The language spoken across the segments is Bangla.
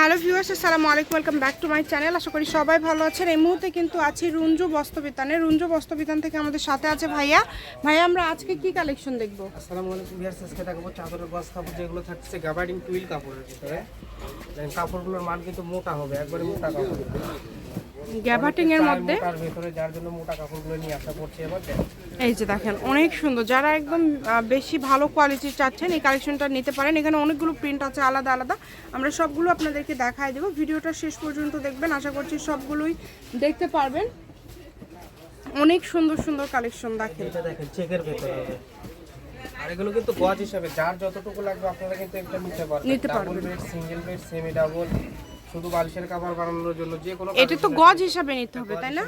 হ্যালো ভিউয়ার্স আসসালামু আলাইকুম welcome back to my channel. আশা করি সবাই ভালো আছেন। এই মুহূর্তে কিন্তু আছি রুঞ্জু বস্ত্রবিতানে। রুঞ্জু বস্ত্রবিতান থেকে আমাদের সাথে আছে ভাইয়া। ভাইয়া আমরা আজকে কি কালেকশন দেখব? আসসালামু আলাইকুম ভিউয়ার্স আজকে দেখাবো চাদরের গস কাপড় যেগুলো থাকছে গাবার্ডিং টুইল কাপড়ের ভিতরে। কাপড়গুলোর মান কিন্তু মোটা হবে একবারে মোটা কাপড়। গ্যাভাটিং এর মধ্যে? মোটার ভিতরে যার জন্য মোটা কাপড়গুলো নিয়ে আসা পড়ছে এবার। এই যে দেখেন অনেক সুন্দর। যারা একদম বেশি ভালো কোয়ালিটির চাচ্ছেন এই কালেকশনটা নিতে পারেন। এখানে অনেকগুলো প্রিন্ট আছে আলাদা আলাদা। আমরা সবগুলো আপনাদেরকে দেখায় দেবো। ভিডিওটা শেষ পর্যন্ত দেখবেন। আশা করছি সবগুলোই দেখতে পারবেন। অনেক সুন্দর সুন্দর কালেকশন দেখেন। এটা দেখেন চেকের ভেতরে হবে। আর এগুলো কিন্তু গজ হিসাবে যার যতটুকু লাগবে আপনারা কিন্তু একটা নিতে পারবেন। নিতে পারবেন। সিঙ্গেল বেড সেমি ডাবল শুধু বালিশের কাপড় বানানোর জন্য যে কোনো এটা তো গজ হিসাবে নিতে হবে তাই না?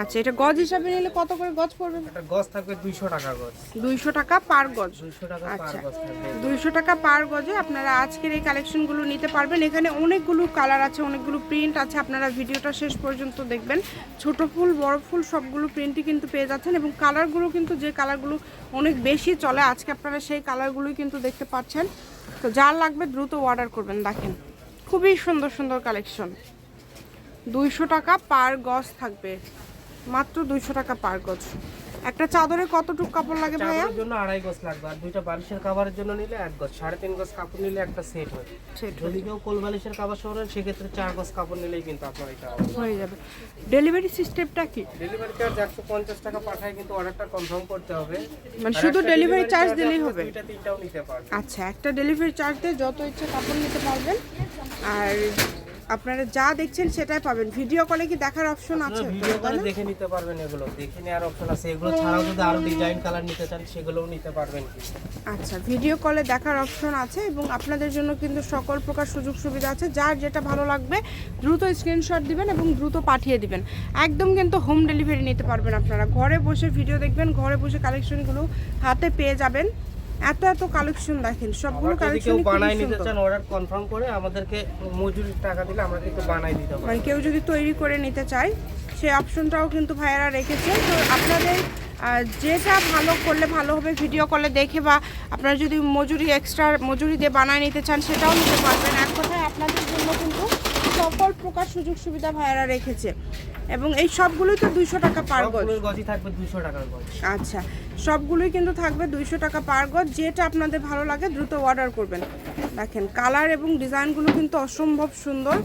আচ্ছা এটা গজ হিসাবে নিলে কত করে গজ পড়বে? একটা গজ থাকবে দুইশো টাকা গজ। দুইশো টাকা পার গজ। দুইশো টাকা আচ্ছা। পার গজ থাকবে। দুইশো টাকা পার গজে আপনারা আজকের এই কালেকশনগুলো নিতে পারবেন। এখানে অনেকগুলো কালার আছে অনেকগুলো প্রিন্ট আছে। আপনারা ভিডিওটা শেষ পর্যন্ত দেখবেন। ছোট ফুল বড় ফুল সবগুলো প্রিন্টই কিন্তু পেয়ে যাচ্ছেন এবং কালারগুলো কিন্তু যে কালারগুলো অনেক বেশি চলে আজকে আপনারা সেই কালারগুলোই কিন্তু দেখতে পাচ্ছেন। তো যার লাগবে দ্রুত অর্ডার করবেন দেখেন। খুবই সুন্দর সুন্দর কালেকশন দুইশো টাকা পার গজ থাকবে। মাত্র দুইশো টাকা পার গজ। একটা চাদরে কতটুকু কাপড় লাগে ভাইয়া? চাদরের জন্য আড়াই গজ লাগবে। আর দুইটা বালিশের কাভারের জন্য নিলে এক গজ। সাড়ে তিন গজ কাপড় নিলে একটা সেট হয়। সেট যদি কেউ কোল বালিশের কাভার সরেন সেক্ষেত্রে চার গজ কাপড় নিলেই কিন্তু আপনার এটা হয়ে যাবে। ডেলিভারি সিস্টেমটা কি? ডেলিভারি চার্জ একশো পঞ্চাশ টাকা পাঠায় কিন্তু অর্ডারটা কনফার্ম করতে হবে। মানে শুধু ডেলিভারি চার্জ দিলেই হবে? দুইটা তিনটাও নিতে পারবেন। আচ্ছা একটা ডেলিভারি চার্জ দিয়ে যত ইচ্ছে কাপড় নিতে পারবেন। আর আপনারা যা দেখছেন সেটাই পাবেন। ভিডিও কলে কি দেখার অপশন আছে? ভিডিও কলে দেখে নিতে পারবেন এগুলো। দেখে নেওয়ার অপশন আছে। এগুলো ছাড়াও যদি আরও ডিজাইন কালার নিতে চান সেগুলোও নিতে পারবেন। আচ্ছা ভিডিও কলে দেখার অপশন আছে এবং আপনাদের জন্য কিন্তু সকল প্রকার সুযোগ সুবিধা আছে। যার যেটা ভালো লাগবে দ্রুত স্ক্রিনশট দিবেন এবং দ্রুত পাঠিয়ে দিবেন। একদম কিন্তু হোম ডেলিভারি নিতে পারবেন আপনারা। ঘরে বসে ভিডিও দেখবেন ঘরে বসে কালেকশনগুলো হাতে পেয়ে যাবেন। এত এত কালেকশন দেখেন সবগুলো যদি কেউ কালেকশন বানাই নিতে চান অর্ডার কনফার্ম করে আমাদেরকে মজুরি টাকা দিলে আমরা কিন্তু বানাই দিতে পারি মানে কেউ যদি তৈরি করে নিতে চায় সেই অপশনটাও কিন্তু ভাইয়ারা রেখেছে। তো আপনাদের যেটা ভালো করলে ভালো হবে ভিডিও কলে দেখে বা আপনারা যদি মজুরি এক্সট্রা মজুরি দিয়ে বানায় নিতে চান সেটাও নিতে পারবেন। এক কথায় আপনাদের জন্য কিন্তু সকল প্রকার সুযোগ সুবিধা ভাইয়ারা রেখেছে। এবং এই সবগুলোই তো দুইশো টাকা পার গজ। থাকবে দুশো টাকার গজ। আচ্ছা। সবগুলোই কিন্তু থাকবে দুইশো টাকা পার গজ। যেটা আপনাদের ভালো লাগে দ্রুত অর্ডার করবেন। দেখেন কালার এবং ডিজাইনগুলো কিন্তু অসম্ভব সুন্দর।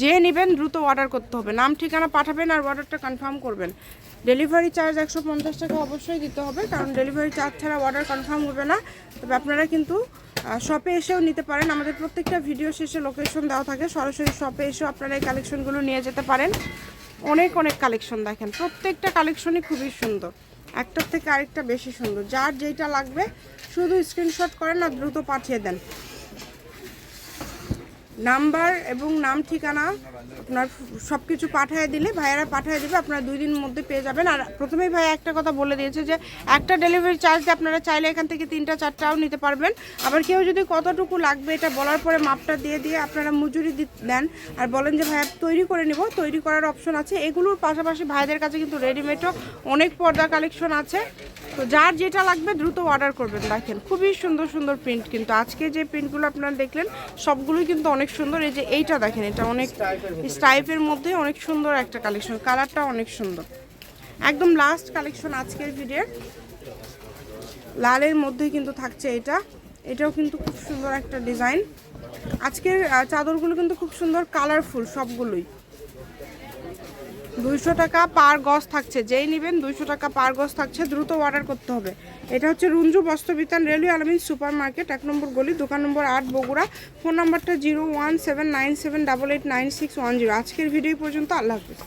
যে নেবেন দ্রুত অর্ডার করতে হবে। নাম, ঠিকানা পাঠাবেন আর অর্ডারটা কনফার্ম করবেন। ডেলিভারি চার্জ একশো পঞ্চাশ টাকা অবশ্যই দিতে হবে, কারণ ডেলিভারি চার্জ ছাড়া অর্ডার কনফার্ম হবে না। তবে আপনারা কিন্তু শপে এসেও নিতে পারেন। আমাদের প্রত্যেকটা ভিডিও শেষে লোকেশন দেওয়া থাকে। সরাসরি শপে এসেও আপনারা এই কালেকশনগুলো নিয়ে যেতে পারেন। অনেক অনেক কালেকশন দেখেন। প্রত্যেকটা কালেকশনই খুবই সুন্দর। একটার থেকে আরেকটা বেশি সুন্দর। যার যেটা লাগবে, শুধু স্ক্রিনশট করেন আর দ্রুত পাঠিয়ে দেন। নাম্বার এবং নাম ঠিকানা আপনার সব কিছু পাঠিয়ে দিলে, ভাইয়ারা পাঠিয়ে দেবে, আপনারা দুই দিন মধ্যে পেয়ে যাবেন। আর প্রথমেই ভাই একটা কথা বলে দিয়েছে যে, একটা ডেলিভারি চার্জ আপনারা চাইলে এখান থেকে তিনটা, চারটাও নিতে পারবেন। আবার কেউ যদি কতটুকু লাগবে এটা বলার পরে মাপটা দিয়ে দিয়ে আপনারা মজুরি দেন। আর বলেন যে, ভাইয়া তৈরি করে নিব। তৈরি করার অপশন আছে। এগুলোর পাশাপাশি ভাইদের কাছে কিন্তু রেডিমেডও অনেক পর্দা কালেকশন আছে। তো যার যেটা লাগবে দ্রুত অর্ডার করবেন। দেখেন, খুবই সুন্দর সুন্দর প্রিন্ট কিন্তু। আজকে যে প্রিন্টগুলো আপনারা দেখলেন, সবগুলোই কিন্তু অনেক সুন্দর, এই যে এইটা দেখেন, এটা অনেক স্টাইপের মধ্যে অনেক সুন্দর একটা কালেকশন, কালারটা অনেক সুন্দর। একদম লাস্ট কালেকশন আজকের ভিডিওর লালের মধ্যে কিন্তু থাকছে এটা, এটাও কিন্তু খুব সুন্দর একটা ডিজাইন আজকের চাদরগুলো কিন্তু খুব সুন্দর কালারফুল সবগুলোই। দুইশো টাকা পার গজ থাকছে। যেই নেবেন দুইশো টাকা পার গজ থাকছে, দ্রুত অর্ডার করতে হবে। এটা হচ্ছে Runju Bastrabitan railway Almin super market এক নম্বর গলি, দোকান নম্বর আট, বগুড়া। ফোন নম্বরটা zero one seven nine seven double eight nine six one zero. আজকের ভিডিও পর্যন্ত। আল্লাহ হাফিজ।